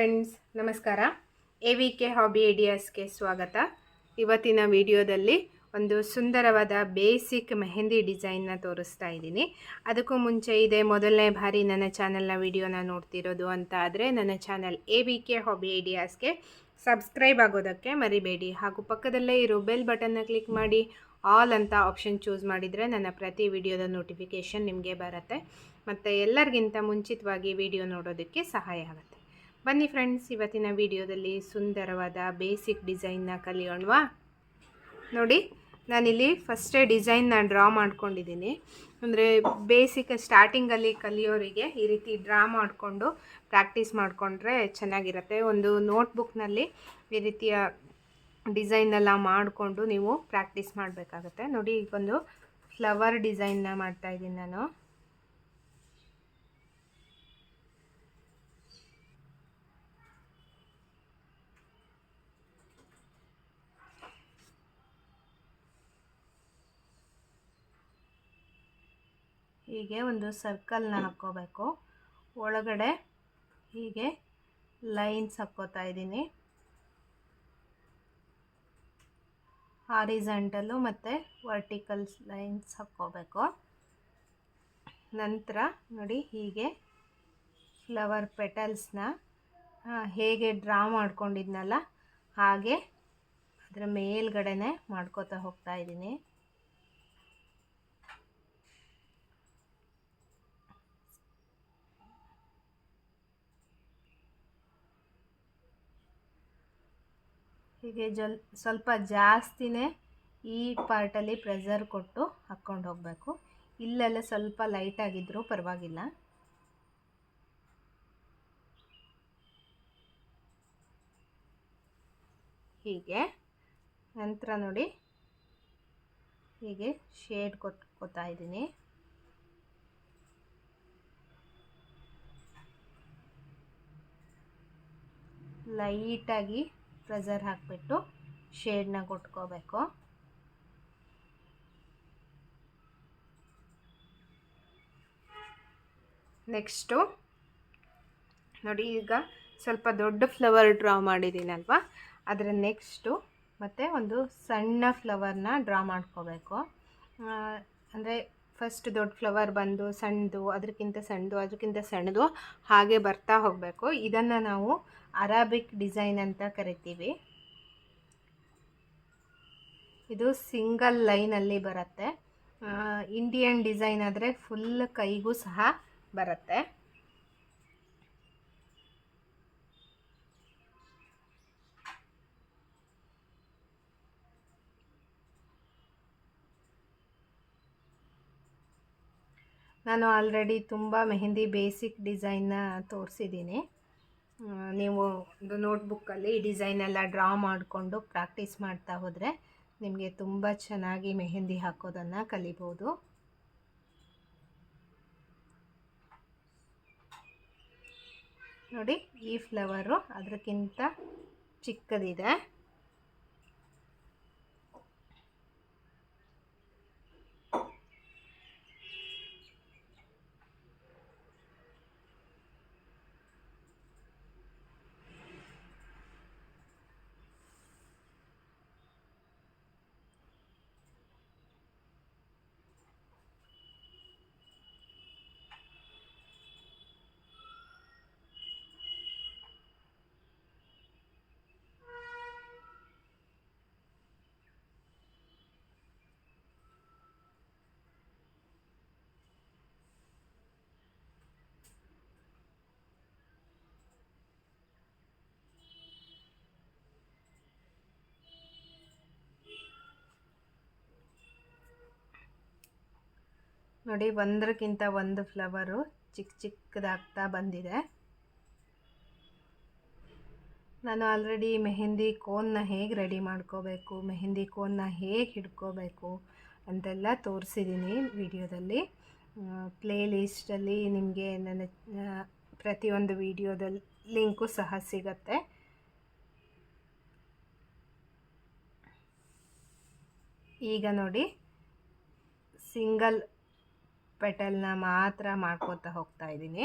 Friends ನಮಸ್ಕಾರ. A V K hobby ಐಡಿಯಾಸ್ಗೆ ಸ್ವಾಗತ. ಇವತ್ತಿನ ವಿಡಿಯೋದಲ್ಲಿ ಒಂದು ಸುಂದರವಾದ ಬೇಸಿಕ್ ಮೆಹಂದಿ ಡಿಸೈನ್ನ ತೋರಿಸ್ತಾ ಇದ್ದೀನಿ. ಅದಕ್ಕೂ ಮುಂಚೆ ಇದೆ ಮೊದಲನೇ ಬಾರಿ ನನ್ನ ಚಾನಲ್ನ ವಿಡಿಯೋನ ನೋಡ್ತಿರೋದು ಅಂತ ಆದರೆ ನನ್ನ channel A V K hobby ಐಡಿಯಾಸ್ಗೆ subscribe ಆಗೋದಕ್ಕೆ ಮರಿಬೇಡಿ. ಹಾಗೂ ಪಕ್ಕದಲ್ಲೇ ಇರೋ ಬೆಲ್ ಬಟನ್ನ ಕ್ಲಿಕ್ ಮಾಡಿ ಆಲ್ ಅಂತ ಆಪ್ಷನ್ ಚೂಸ್ ಮಾಡಿದರೆ ನನ್ನ ಪ್ರತಿ ವಿಡಿಯೋದ ನೋಟಿಫಿಕೇಷನ್ ನಿಮಗೆ ಬರುತ್ತೆ. ಮತ್ತು ಎಲ್ಲರಿಗಿಂತ ಮುಂಚಿತವಾಗಿ ವಿಡಿಯೋ ನೋಡೋದಕ್ಕೆ ಸಹಾಯ ಆಗುತ್ತೆ. ಬನ್ನಿ ಫ್ರೆಂಡ್ಸ್ ಇವತ್ತಿನ ವಿಡಿಯೋದಲ್ಲಿ ಸುಂದರವಾದ ಬೇಸಿಕ್ ಡಿಸೈನ್ನ ಕಲಿಯೋಣವಾ? ನೋಡಿ, ನಾನಿಲ್ಲಿ ಫಸ್ಟೇ ಡಿಸೈನ್ನ ಡ್ರಾ ಮಾಡ್ಕೊಂಡಿದ್ದೀನಿ. ಅಂದರೆ ಬೇಸಿಕ್ ಸ್ಟಾರ್ಟಿಂಗಲ್ಲಿ ಕಲಿಯೋರಿಗೆ ಈ ರೀತಿ ಡ್ರಾ ಮಾಡಿಕೊಂಡು ಪ್ರಾಕ್ಟೀಸ್ ಮಾಡಿಕೊಂಡ್ರೆ ಚೆನ್ನಾಗಿರುತ್ತೆ. ಒಂದು ನೋಟ್ಬುಕ್ನಲ್ಲಿ ಈ ರೀತಿಯ ಡಿಸೈನ್ ಎಲ್ಲ ಮಾಡಿಕೊಂಡು ನೀವು ಪ್ರಾಕ್ಟೀಸ್ ಮಾಡಬೇಕಾಗತ್ತೆ. ನೋಡಿ, ಈಗ ಒಂದು ಫ್ಲವರ್ ಡಿಸೈನ್ನ ಮಾಡ್ತಾಯಿದ್ದೀನಿ ನಾನು. ಹೀಗೆ ಒಂದು ಸರ್ಕಲ್ನ ಹಾಕ್ಕೋಬೇಕು. ಒಳಗಡೆ ಹೀಗೆ ಲೈನ್ಸ್ ಹಾಕ್ಕೋತಾ ಇದ್ದೀನಿ. ಹಾರಿಜೆಂಟಲ್ಲು ಮತ್ತು ವರ್ಟಿಕಲ್ಸ್ ಲೈನ್ಸ್ ಹಾಕ್ಕೋಬೇಕು. ನಂತರ ನೋಡಿ ಹೀಗೆ ಫ್ಲವರ್ ಪೆಟಲ್ಸ್ನ ಹೇಗೆ ಡ್ರಾ ಮಾಡ್ಕೊಂಡಿದ್ನಲ್ಲ ಹಾಗೆ ಅದರ ಮೇಲ್ಗಡೆನೆ ಮಾಡ್ಕೋತಾ ಹೋಗ್ತಾ ಇದ್ದೀನಿ. ಹೀಗೆ ಜಲ್, ಸ್ವಲ್ಪ ಜಾಸ್ತಿನೇ ಈ ಪಾರ್ಟಲ್ಲಿ ಪ್ರೆಸರ್ ಕೊಟ್ಟು ಹಾಕ್ಕೊಂಡು ಹೋಗಬೇಕು. ಇಲ್ಲೆಲ್ಲ ಸ್ವಲ್ಪ ಲೈಟಾಗಿದ್ದರೂ ಪರವಾಗಿಲ್ಲ. ಹೀಗೆ, ನಂತರ ನೋಡಿ ಹೀಗೆ ಶೇಡ್ ಕೊಟ್ಕೋತಾ ಇದ್ದೀನಿ. ಲೈಟಾಗಿ ಪ್ರೆಸರ್ ಹಾಕಿಬಿಟ್ಟು ಶೇಡ್ನ ಕೊಟ್ಕೋಬೇಕು. ನೆಕ್ಸ್ಟು, ನೋಡಿ ಈಗ ಸ್ವಲ್ಪ ದೊಡ್ಡ ಫ್ಲವರ್ ಡ್ರಾ ಮಾಡಿದ್ದೀನಲ್ವ? ಅದರ ನೆಕ್ಸ್ಟು ಮತ್ತು ಒಂದು ಸಣ್ಣ ಫ್ಲವರ್ನ ಡ್ರಾ ಮಾಡ್ಕೋಬೇಕು. ಅಂದರೆ ಫಸ್ಟ್ ದೊಡ್ಡ ಫ್ಲವರ್ ಬಂದು ಸಣ್ಣದು ಅದಕ್ಕಿಂತ ಸಣ್ಣದು ಅದಕ್ಕಿಂತ ಸಣ್ಣದು ಹಾಗೆ ಬರ್ತಾ ಹೋಗಬೇಕು. ಇದನ್ನು ನಾವು ಅರಾಬಿಕ್ ಡಿಸೈನ್ ಅಂತ ಕರಿತೀವಿ. ಇದು ಸಿಂಗಲ್ ಲೈನಲ್ಲಿ ಬರುತ್ತೆ. ಇಂಡಿಯನ್ ಡಿಸೈನ್ ಆದರೆ ಫುಲ್ ಕೈಗೂ ಸಹ ಬರುತ್ತೆ. ನಾನು ಆಲ್ರೆಡಿ ತುಂಬ ಮೆಹಂದಿ ಬೇಸಿಕ್ ಡಿಸೈನ್ನ ತೋರಿಸಿದ್ದೀನಿ ನೀವು ಒಂದು ನೋಟ್ಬುಕ್ಕಲ್ಲಿ ಈ ಡಿಸೈನ್ ಎಲ್ಲ ಡ್ರಾ ಮಾಡಿಕೊಂಡು ಪ್ರಾಕ್ಟೀಸ್ ಮಾಡ್ತಾ ಹೋದರೆ ನಿಮಗೆ ತುಂಬ ಚೆನ್ನಾಗಿ ಮೆಹಂದಿ ಹಾಕೋದನ್ನು ಕಲಿಬೋದು. ನೋಡಿ ಈ ಫ್ಲವರು ಅದಕ್ಕಿಂತ ಚಿಕ್ಕದಿದೆ. ನೋಡಿ, ಒಂದರಕ್ಕಿಂತ ಒಂದು ಫ್ಲವರು ಚಿಕ್ಕ ಚಿಕ್ಕದಾಗ್ತಾ ಬಂದಿದೆ. ನಾನು ಆಲ್ರೆಡಿ ಮೆಹೆಂದಿ ಕೋನ್ನ ಹೇಗೆ ರೆಡಿ ಮಾಡ್ಕೋಬೇಕು, ಮೆಹೆಂದಿ ಕೋನ್ನ ಹೇಗೆ ಹಿಡ್ಕೋಬೇಕು ಅಂತೆಲ್ಲ ತೋರಿಸಿದ್ದೀನಿ ವಿಡಿಯೋದಲ್ಲಿ. ಪ್ಲೇ ಲಿಸ್ಟಲ್ಲಿ ನಿಮಗೆ ನನ್ನ ಪ್ರತಿಯೊಂದು ವಿಡಿಯೋದಲ್ಲಿ ಲಿಂಕು ಸಹ ಸಿಗತ್ತೆ. ಈಗ ನೋಡಿ ಸಿಂಗಲ್ ಪೆಟಲ್ನ ಮಾತ್ರ ಮಾಡ್ಕೋತಾ ಹೋಗ್ತಾ ಇದ್ದೀನಿ.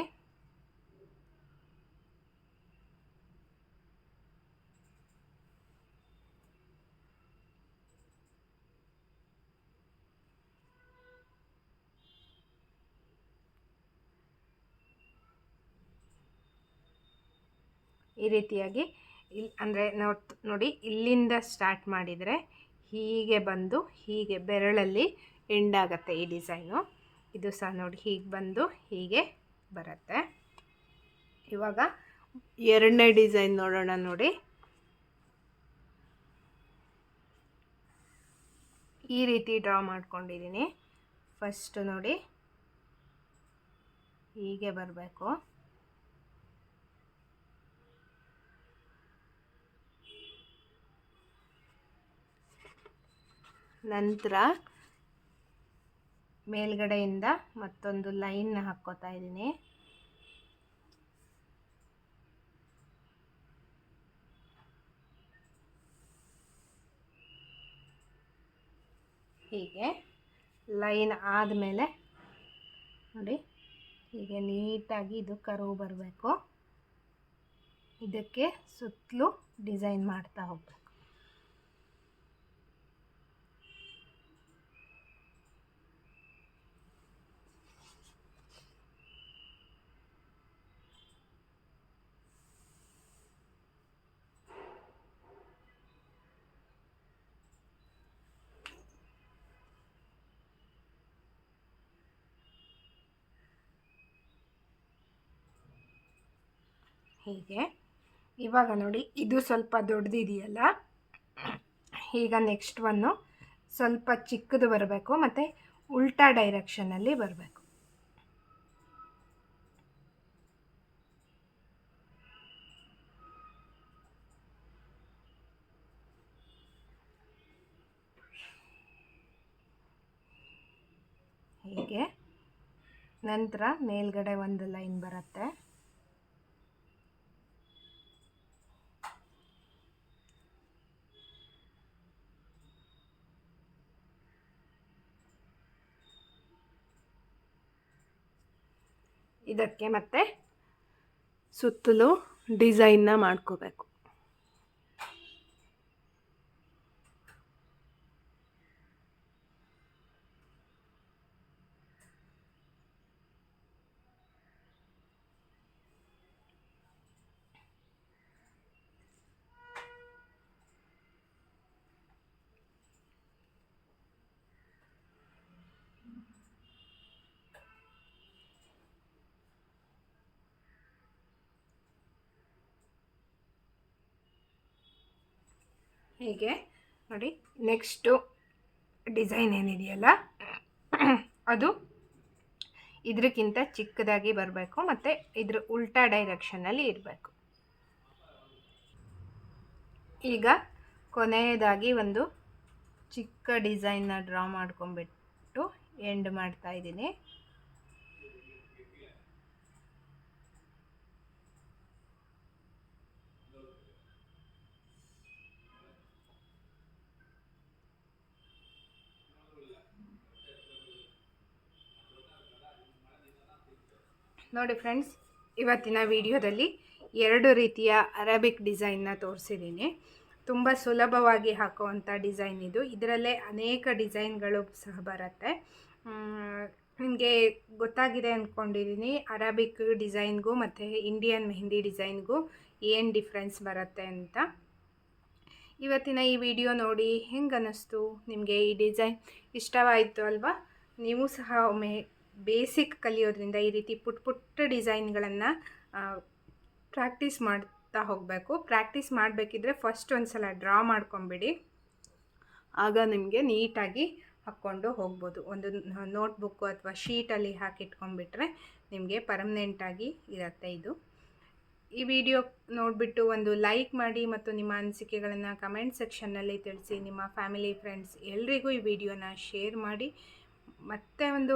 ಈ ರೀತಿಯಾಗಿ ಇಲ್ಲಿ ಅಂದರೆ ನೋಡಿ, ಇಲ್ಲಿಂದ ಸ್ಟಾರ್ಟ್ ಮಾಡಿದರೆ ಹೀಗೆ ಬಂದು ಹೀಗೆ ಬೆರಳಲ್ಲಿ ಎಂಡಾಗತ್ತೆ ಈ ಡಿಸೈನು. ಇದು ಸಹ ನೋಡಿ ಹೀಗೆ ಬಂದು ಹೀಗೆ ಬರುತ್ತೆ. ಇವಾಗ ಎರಡನೇ ಡಿಸೈನ್ ನೋಡೋಣ ನೋಡಿ. ಈ ರೀತಿ ಡ್ರಾ ಮಾಡ್ಕೊಂಡಿದ್ದೀನಿ. ಫಸ್ಟ್ ನೋಡಿ ಹೀಗೆ ಬರಬೇಕು. ನಂತರ ಮೇಲ್ಗಡೆಯಿಂದ ಮತ್ತೊಂದು ಲೈನ್ ಹಾಕ್ಕೋತಾ ಇದ್ದೀನಿ. ಹೀಗೆ ಲೈನ್ ಆದಮೇಲೆ ನೋಡಿ, ಹೀಗೆ ನೀಟಾಗಿ ಇದು ಕರು ಬರಬೇಕು. ಇದಕ್ಕೆ ಸುತ್ತಲೂ ಡಿಸೈನ್ ಮಾಡ್ತಾ ಹೋಗಬೇಕು. ಹೀಗೆ. ಇವಾಗ ನೋಡಿ, ಇದು ಸ್ವಲ್ಪ ದೊಡ್ಡದಿದೆಯಲ್ಲ ಈಗ ನೆಕ್ಸ್ಟ್ ಒನ್ನು ಸ್ವಲ್ಪ ಚಿಕ್ಕದು ಬರಬೇಕು, ಮತ್ತು ಉಲ್ಟಾ ಡೈರೆಕ್ಷನಲ್ಲಿ ಬರಬೇಕು. ಹೀಗೆ. ನಂತರ ಮೇಲ್ಗಡೆ ಒಂದು ಲೈನ್ ಬರುತ್ತೆ. ಇದಕ್ಕೆ ಮತ್ತೆ ಸುತ್ತಲೂ ಡಿಸೈನ್ನ ಮಾಡ್ಕೋಬೇಕು. ಹೀಗೆ ನೋಡಿ. ನೆಕ್ಸ್ಟು ಡಿಸೈನ್ ಏನಿದೆಯಲ್ಲ? ಅದು ಇದಕ್ಕಿಂತ ಚಿಕ್ಕದಾಗಿ ಬರಬೇಕು ಮತ್ತು ಇದ್ರ ಉಲ್ಟಾ ಡೈರೆಕ್ಷನಲ್ಲಿ ಇರಬೇಕು. ಈಗ ಕೊನೆಯದಾಗಿ ಒಂದು ಚಿಕ್ಕ ಡಿಸೈನ್ನ ಡ್ರಾ ಮಾಡ್ಕೊಂಬಿಟ್ಟು ಎಂಡ್ ಮಾಡ್ತಾ ಇದ್ದೀನಿ. ನೋಡಿ ಫ್ರೆಂಡ್ಸ್, ಇವತ್ತಿನ ವಿಡಿಯೋದಲ್ಲಿ ಎರಡು ರೀತಿಯ ಅರಬಿಕ್ ಡಿಸೈನ್ನ ತೋರಿಸಿದ್ದೀನಿ. ತುಂಬ ಸುಲಭವಾಗಿ ಹಾಕುವಂಥ ಡಿಸೈನ್ ಇದು. ಇದರಲ್ಲೇ ಅನೇಕ ಡಿಸೈನ್ಗಳು ಸಹ ಬರುತ್ತೆ. ನಿಮಗೆ ಗೊತ್ತಾಗಿದೆ ಅಂದ್ಕೊಂಡಿದ್ದೀನಿ ಅರಬಿಕ್ ಡಿಸೈನ್ಗೂ ಮತ್ತು ಇಂಡಿಯನ್ ಮೆಹಂದಿ ಡಿಸೈನ್ಗೂ ಏನು ಡಿಫ್ರೆನ್ಸ್ ಬರುತ್ತೆ ಅಂತ. ಇವತ್ತಿನ ಈ ವಿಡಿಯೋ ನೋಡಿ ಹೆಂಗೆ ಅನ್ನಿಸ್ತು ನಿಮಗೆ ಈ ಡಿಸೈನ್ ಇಷ್ಟವಾಯಿತು ಅಲ್ವಾ? ನೀವು ಸಹ ಒಮ್ಮೆ ಬೇಸಿಕ್ ಕಲಿಯೋದ್ರಿಂದ ಈ ರೀತಿ ಪುಟ್ ಪುಟ್ಟ ಡಿಸೈನ್ಗಳನ್ನು ಪ್ರಾಕ್ಟೀಸ್ ಮಾಡ್ತಾ ಹೋಗಬೇಕು. ಪ್ರಾಕ್ಟೀಸ್ ಮಾಡಬೇಕಿದ್ರೆ ಫಸ್ಟ್ ಒಂದು ಸಲ ಡ್ರಾ ಮಾಡ್ಕೊಂಬಿಡಿ. ಆಗ ನಿಮಗೆ ನೀಟಾಗಿ ಹಾಕ್ಕೊಂಡು ಹೋಗ್ಬೋದು. ಒಂದು ನೋಟ್ಬುಕ್ಕು ಅಥವಾ ಶೀಟಲ್ಲಿ ಹಾಕಿಟ್ಕೊಂಡ್ಬಿಟ್ರೆ ನಿಮಗೆ ಪರ್ಮನೆಂಟಾಗಿ ಇರುತ್ತೆ ಇದು. ಈ ವಿಡಿಯೋ ನೋಡಿಬಿಟ್ಟು ಒಂದು ಲೈಕ್ ಮಾಡಿ ಮತ್ತು ನಿಮ್ಮ ಅನಿಸಿಕೆಗಳನ್ನು ಕಮೆಂಟ್ ಸೆಕ್ಷನ್ನಲ್ಲಿ ತಿಳಿಸಿ. ನಿಮ್ಮ ಫ್ಯಾಮಿಲಿ, ಫ್ರೆಂಡ್ಸ್ ಎಲ್ರಿಗೂ ಈ ವಿಡಿಯೋನ ಶೇರ್ ಮಾಡಿ. ಮತ್ತೆ ಒಂದು